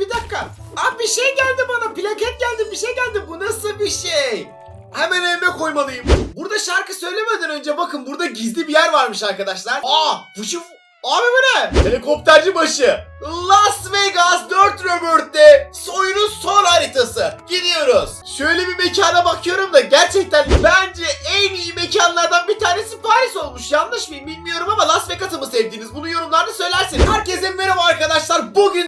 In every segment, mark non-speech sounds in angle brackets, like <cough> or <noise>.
Bir dakika. Aa bir şey geldi bana. Plaket geldi bir şey geldi. Bu nasıl bir şey? Hemen evime koymalıyım. Burada şarkı söylemeden önce bakın burada gizli bir yer varmış arkadaşlar. Aa fışı Abi bu ne? Helikopterci başı. Las Vegas 4 Robert'te oyunun son haritası. Gidiyoruz. Şöyle bir mekana bakıyorum da gerçekten bence en iyi mekanlardan bir tanesi Paris olmuş. Yanlış mıyım bilmiyorum ama Las Vegas'ı mı sevdiniz? Bunu yorumlarda söylersiniz. Herkese merhaba arkadaşlar. Bugün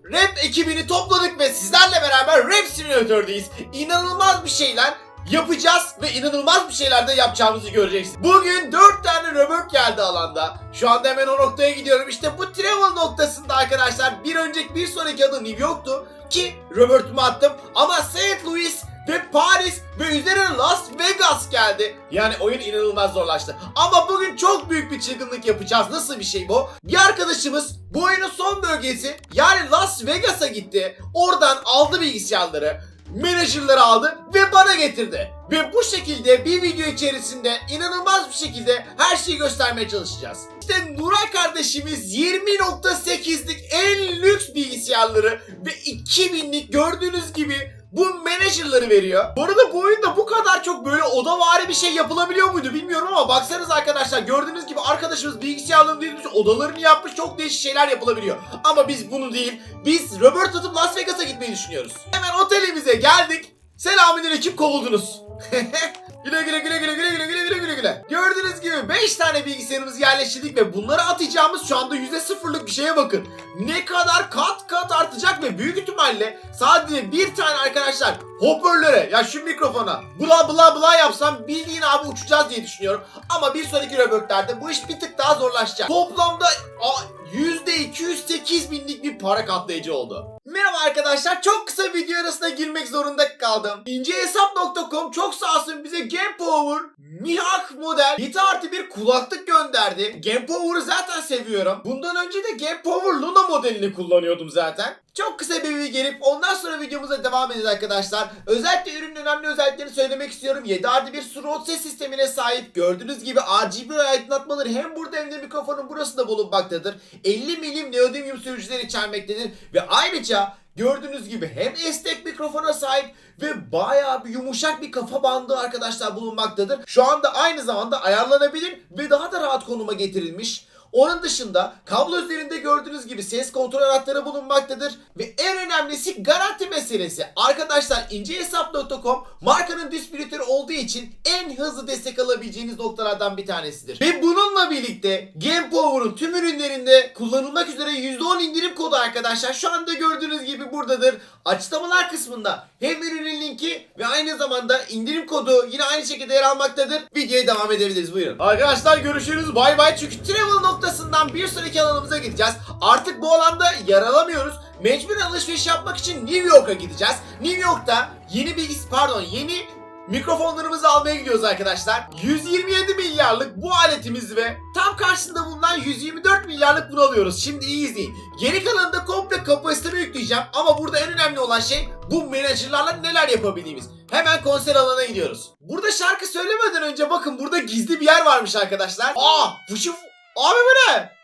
ekibini topladık ve sizlerle beraber Rap Simulator'dayız. İnanılmaz bir şeyler yapacağız ve inanılmaz bir şeyler de yapacağımızı göreceksiniz. Bugün 4 tane Robert geldi alanda. Şu anda hemen o noktaya gidiyorum. İşte bu travel noktasında arkadaşlar bir önceki bir sonraki adı New York'tu ki Robert'ımı attım ama St. Louis ve Paris ve üzerine Las Vegas geldi. Yani oyun inanılmaz zorlaştı. Ama bugün çok büyük bir çılgınlık yapacağız. Nasıl bir şey bu? Bir arkadaşımız bu oyunun son bölgesi yani Las Vegas'a gitti. Oradan aldı bilgisayarları menajerleri aldı ve bana getirdi. Ve bu şekilde bir video içerisinde inanılmaz bir şekilde her şeyi göstermeye çalışacağız. İşte Nuray kardeşimiz 20.8'lik en lüks bilgisayarları ve 2000'lik gördüğünüz gibi bu menajerleri veriyor. Bu arada bu oyunda bu kadar çok böyle odavari bir şey yapılabiliyor muydu bilmiyorum ama baksanız arkadaşlar gördüğünüz gibi arkadaşımız bilgisayarlarını değil odalarını yapmış çok değişik şeyler yapılabiliyor. Ama biz bunu değil biz Robert atıp Las Vegas'a gitmeyi düşünüyoruz. Hemen otelimize geldik. Selamünaleyküm kovuldunuz. <laughs> güle güle güle güle güle güle güle güle güle güle. Gördüğünüz gibi 5 tane bilgisayarımızı yerleştirdik ve bunları atacağımız şu anda %0'lık bir şeye bakın. Ne kadar kat kat artacak ve büyük ihtimalle sadece bir tane arkadaşlar hoparlöre ya şu mikrofona bla bla bla yapsam bildiğin abi uçacağız diye düşünüyorum. Ama bir sonraki röbörtlerde bu iş bir tık daha zorlaşacak. Toplamda a, %208 binlik bir para katlayıcı oldu. Merhaba arkadaşlar çok kısa video arasına girmek zorunda kaldım. İncehesap.com çok sağ olsun bize Game Power Mihak model 7 artı bir kulaklık gönderdi. Game zaten seviyorum. Bundan önce de Game Power Luna modelini kullanıyordum zaten. Çok kısa bir video gelip ondan sonra videomuza devam edeceğiz arkadaşlar. Özellikle ürünün önemli özelliklerini söylemek istiyorum. 7 artı bir Surround ses sistemine sahip. Gördüğünüz gibi RGB aydınlatmaları hem burada hem de mikrofonun burasında bulunmaktadır. 50 milim neodymium sürücüleri içermektedir. Ve ayrıca Gördüğünüz gibi hem esnek mikrofona sahip ve bayağı bir yumuşak bir kafa bandı arkadaşlar bulunmaktadır. Şu anda aynı zamanda ayarlanabilir ve daha da rahat konuma getirilmiş. Onun dışında kablo üzerinde gördüğünüz gibi ses kontrol anahtarı bulunmaktadır ve en önemlisi garanti meselesi. Arkadaşlar incehesap.com markanın distribütörü olduğu için en hızlı destek alabileceğiniz noktalardan bir tanesidir. Ve bununla birlikte Game Power'un tüm ürünlerinde kullanılmak üzere %10 indirim kodu arkadaşlar şu anda gördüğünüz gibi buradadır. Açıklamalar kısmında hem ürünün linki ve aynı zamanda indirim kodu yine aynı şekilde yer almaktadır. Videoya devam edebiliriz buyurun. Arkadaşlar görüşürüz bay bay çünkü travel noktasından bir sonraki alanımıza gideceğiz. Artık bu alanda yer alamıyoruz. Mecbur alışveriş yapmak için New York'a gideceğiz. New York'ta yeni bilgis pardon yeni mikrofonlarımızı almaya gidiyoruz arkadaşlar. 127 milyarlık bu aletimiz ve tam karşısında bulunan 124 milyarlık bunu alıyoruz. Şimdi iyi izleyin. Geri kalanında komple kapasitemi yükleyeceğim ama burada en önemli olan şey bu menajerlerle neler yapabildiğimiz. Hemen konser alanına gidiyoruz. Burada şarkı söylemeden önce bakın burada gizli bir yer varmış arkadaşlar. Aa fışı Abi bu ne?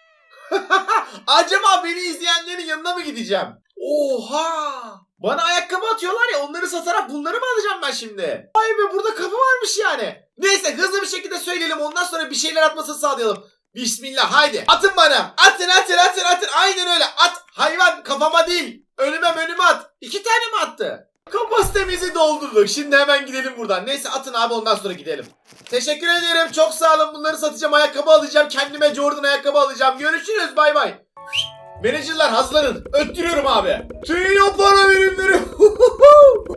<laughs> Acaba beni izleyenlerin yanına mı gideceğim? Oha! Bana ayakkabı atıyorlar ya onları satarak bunları mı alacağım ben şimdi? Vay be burada kapı varmış yani. Neyse hızlı bir şekilde söyleyelim ondan sonra bir şeyler atmasını sağlayalım. Bismillah haydi. Atın bana. Atın atın atın atın. Aynen öyle. At. Hayvan kafama değil. Önüme önüme at. İki tane mi attı? Kapasitemizi doldurduk. Şimdi hemen gidelim buradan. Neyse atın abi ondan sonra gidelim. Teşekkür ederim. Çok sağ olun. Bunları satacağım. Ayakkabı alacağım. Kendime Jordan ayakkabı alacağım. Görüşürüz. Bay bay. Menajerler hazırlanın. Öttürüyorum abi. Trilyon para birimleri. <laughs>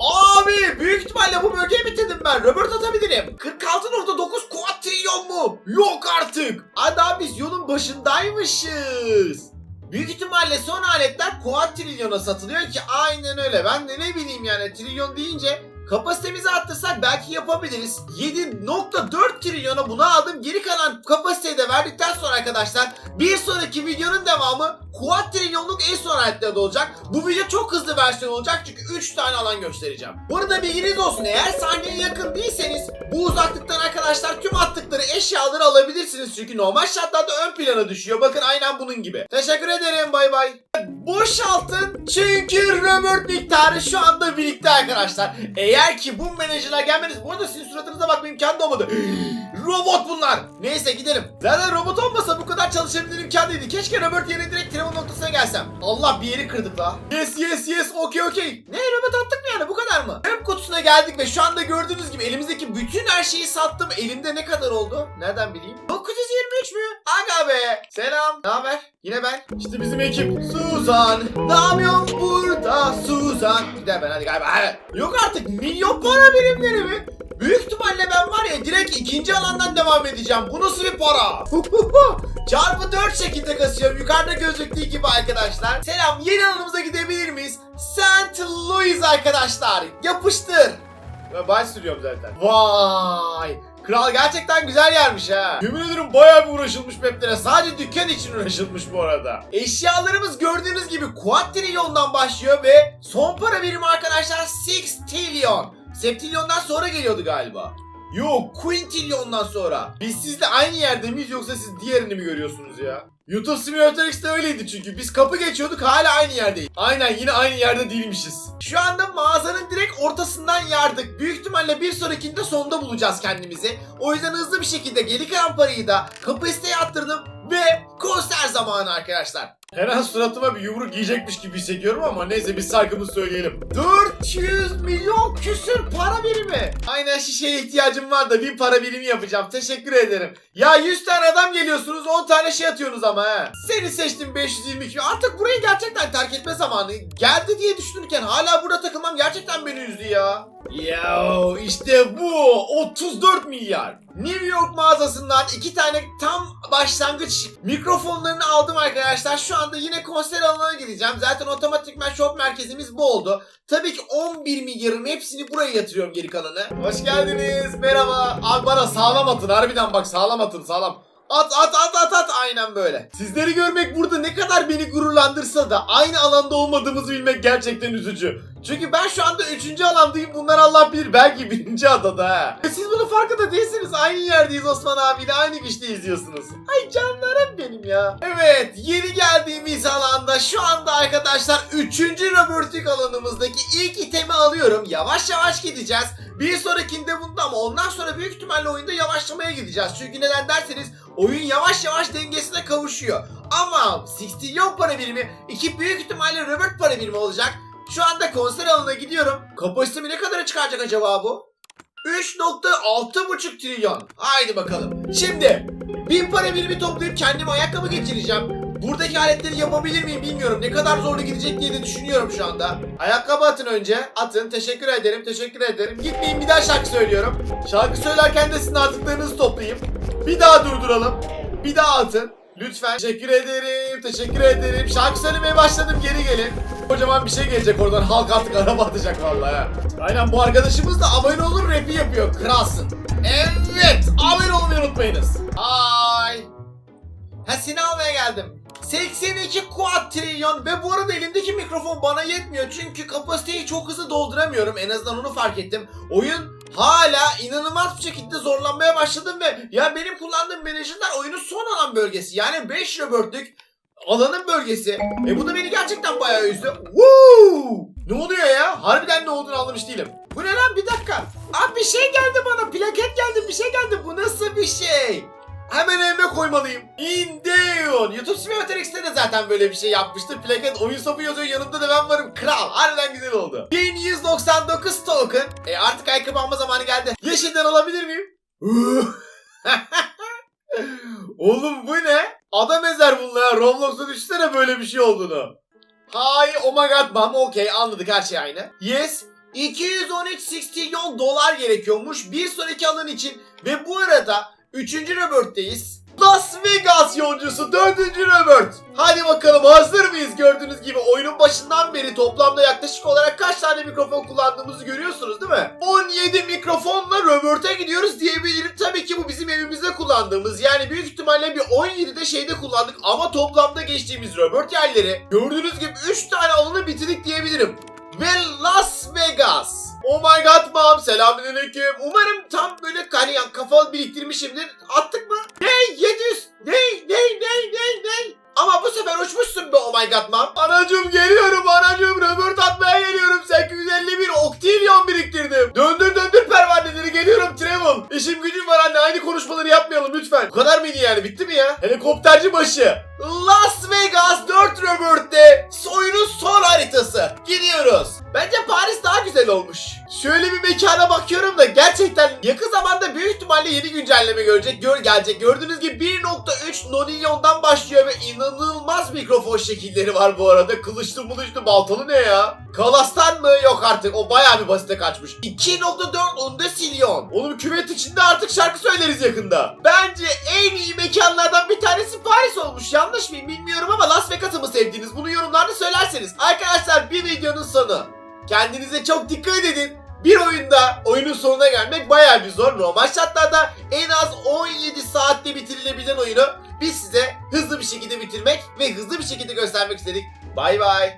abi büyük ihtimalle bu bölgeyi bitirdim ben. Robert atabilirim. 46.9 kuat trilyon mu? Yok artık. Adam biz yolun başındaymışız. Büyük ihtimalle son aletler kuat trilyona satılıyor ki aynen öyle. Ben de ne bileyim yani trilyon deyince kapasitemizi arttırsak belki yapabiliriz. 7.4 trilyona bunu aldım. Geri kalan kapasiteyi de verdikten sonra arkadaşlar bir sonraki videonun devamı Quad trilyonluk en son haritada olacak. Bu video çok hızlı versiyon olacak çünkü 3 tane alan göstereceğim. Bu arada bilginiz olsun eğer sahneye yakın değilseniz bu uzaklıktan arkadaşlar tüm attıkları eşyaları alabilirsiniz. Çünkü normal şartlarda ön plana düşüyor. Bakın aynen bunun gibi. Teşekkür ederim bay bay. Boşaltın çünkü Robert miktarı şu anda birlikte arkadaşlar. Eğer ki bu menajerler gelmeniz bu arada sizin suratınıza bakma imkanı da olmadı. <gasps> Robot bunlar. Neyse gidelim. Zaten robot olmasa bu kadar çalışabilir imkan değildi. Keşke Robert yerine direkt telefon noktasına gelsem. Allah bir yeri kırdık la. Yes yes yes okey okey. Ne robot attık mı yani bu kadar mı? Web kutusuna geldik ve şu anda gördüğünüz gibi elimizdeki bütün her şeyi sattım. Elimde ne kadar oldu? Nereden bileyim? 923 mü? Aga be. Selam. Ne haber? Yine ben. İşte bizim ekip. Suzan. Ne burada Suzan? Bir de ben hadi galiba. Yok artık milyon para birimleri mi? Büyük ihtimalle ben var ya direkt ikinci alandan devam edeceğim. Bu nasıl bir para? <laughs> Çarpı 4 şekilde kasıyorum. Yukarıda gözüktüğü gibi arkadaşlar. Selam yeni alanımıza gidebilir miyiz? St. Louis arkadaşlar. Yapıştır. Ben baş sürüyorum zaten. Vay. Kral gerçekten güzel yermiş ha. Yemin ederim bayağı bir uğraşılmış maplere. Sadece dükkan için uğraşılmış bu arada. Eşyalarımız gördüğünüz gibi quadrilyondan başlıyor ve son para birimi arkadaşlar sextillion. Septilyondan sonra geliyordu galiba. Yok quintilyondan sonra. Biz sizle aynı yerde miyiz yoksa siz diğerini mi görüyorsunuz ya? YouTube Simulator X'te öyleydi çünkü. Biz kapı geçiyorduk hala aynı yerdeyiz. Aynen yine aynı yerde değilmişiz. Şu anda mağazanın direkt ortasından yardık. Büyük ihtimalle bir sonrakinde sonda bulacağız kendimizi. O yüzden hızlı bir şekilde geri kalan parayı da kapasiteye attırdım ve konser zamanı arkadaşlar. Her an suratıma bir yumruk yiyecekmiş gibi hissediyorum ama neyse biz şarkımızı söyleyelim. 400 milyon küsür para birimi. Aynen şişeye ihtiyacım var da bir para birimi yapacağım. Teşekkür ederim. Ya 100 tane adam geliyorsunuz 10 tane şey atıyorsunuz ama he. Seni seçtim 522. Artık burayı gerçekten terk etme zamanı. Geldi diye düşünürken hala burada takılmam gerçekten beni üzdü ya. Ya işte bu 34 milyar. New York mağazasından iki tane tam başlangıç mikrofonlarını aldım arkadaşlar. Şu anda yine konser alanına gideceğim. Zaten otomatikman shop merkezimiz bu oldu. Tabii ki 11 milyarın hepsini buraya yatırıyorum geri kalanı. Hoş geldiniz. Merhaba. Abi bana sağlam atın. Harbiden bak sağlam atın sağlam. At at at at at aynen böyle. Sizleri görmek burada ne kadar beni gururlandırsa da aynı alanda olmadığımızı bilmek gerçekten üzücü. Çünkü ben şu anda 3. alandayım bunlar Allah bilir belki 1. adada ha. Ve Siz bunun farkında değilsiniz aynı yerdeyiz Osman abiyle aynı güçte izliyorsunuz. Ay canlarım benim ya. Evet yeni geldiğimiz alanda şu anda arkadaşlar 3. robotik alanımızdaki ilk itemi alıyorum. Yavaş yavaş gideceğiz. Bir sonrakinde bunda ama ondan sonra büyük ihtimalle oyunda yavaşlamaya gideceğiz. Çünkü neden derseniz oyun yavaş yavaş dengesine kavuşuyor. Ama 60 para birimi iki büyük ihtimalle Robert para birimi olacak. Şu anda konser alanına gidiyorum. Kapasitemi ne kadara çıkaracak acaba bu? 3.6,5 trilyon. Haydi bakalım. Şimdi bin para birimi toplayıp kendime ayakkabı geçireceğim. Buradaki aletleri yapabilir miyim bilmiyorum. Ne kadar zorlu gidecek diye de düşünüyorum şu anda. Ayakkabı atın önce. Atın. Teşekkür ederim. Teşekkür ederim. Gitmeyin bir daha şarkı söylüyorum. Şarkı söylerken de sizin attıklarınızı toplayayım. Bir daha durduralım. Bir daha atın. Lütfen. Teşekkür ederim. Teşekkür ederim. Şarkı söylemeye başladım. Geri gelin. Kocaman bir şey gelecek oradan. Halk artık araba atacak vallahi. Aynen bu arkadaşımız da abone olur rapi yapıyor. Kralsın. Evet. Abone olmayı unutmayınız. Ay. Ha seni almaya geldim. 82 kuatrilyon ve bu arada elimdeki mikrofon bana yetmiyor çünkü kapasiteyi çok hızlı dolduramıyorum en azından onu fark ettim. Oyun hala inanılmaz zorlanmaya başladım ve ya benim kullandığım menajerler oyunun son alan bölgesi yani 5 Robert'lük alanın bölgesi. E bu da beni gerçekten bayağı üzdü. Woo! Ne oluyor ya? Harbiden ne olduğunu anlamış değilim. Bu ne lan bir dakika. Abi bir şey geldi bana plaket geldi bir şey geldi bu nasıl bir şey? Hemen evime koymalıyım. Indeon. YouTube Simulator X'te de zaten böyle bir şey yapmıştı. Plaket oyun sopu yazıyor yanımda da ben varım. Kral. Harbiden güzel oldu. 1199 token. E artık ayakkabı alma zamanı geldi. Yeşilden alabilir miyim? Oğlum bu ne? Adam ezer bunlar. Roblox'a düşünsene böyle bir şey olduğunu. Hay oh my god mom. Okey anladık her şey aynı. Yes. 213 sextilyon dolar gerekiyormuş bir sonraki alan için ve bu arada 3. Robert'teyiz. Las Vegas yolcusu 4. Robert. Hadi bakalım hazır mıyız? Gördüğünüz gibi oyunun başından beri toplamda yaklaşık olarak kaç tane mikrofon kullandığımızı görüyorsunuz değil mi? 17 mikrofonla Robert'e gidiyoruz diyebilirim. Tabii ki bu bizim evimizde kullandığımız yani büyük ihtimalle bir 17'de şeyde kullandık ama toplamda geçtiğimiz Robert yerleri gördüğünüz gibi 3 tane alanı bitirdik diyebilirim. Ve Las Vegas. Oh my god mom selamünaleyküm. Umarım tam böyle hani kafa biriktirmişimdir. Attık mı? Ne 700? Ne ne ne ne ne? Ama bu sefer uçmuşsun be oh my god mom. Anacım geliyorum anacım Robert atmaya geliyorum. 851 oktilyon biriktirdim. Döndür döndür pervaneleri geliyorum Travel. İşim gücüm var anne aynı konuşmaları yapmayalım lütfen. Bu kadar mıydı yani bitti mi ya? Helikopterci başı. Las Vegas 4 Robert'te oyunun son haritası. Gidiyoruz. Bence Paris daha güzel olmuş. Şöyle bir mekana bakıyorum da gerçekten yakın zamanda büyük ihtimalle yeni güncelleme görecek, gör gelecek. Gördüğünüz gibi 1.3 nonilyondan başlıyor ve inanılmaz mikrofon şekilleri var bu arada. Kılıçlı mılıçlı baltalı ne ya? Kalastan mı? Yok artık o bayağı bir basite kaçmış. 2.4 undesilyon. Oğlum küvet içinde artık şarkı söyleriz yakında. Bence en iyi mekanlardan Paris olmuş. Yanlış mıyım bilmiyorum ama Las Vegas'ı mı sevdiniz? Bunu yorumlarda söylerseniz. Arkadaşlar bir videonun sonu. Kendinize çok dikkat edin. Bir oyunda oyunun sonuna gelmek bayağı bir zor. Normal şartlarda en az 17 saatte bitirilebilen oyunu biz size hızlı bir şekilde bitirmek ve hızlı bir şekilde göstermek istedik. Bay bay.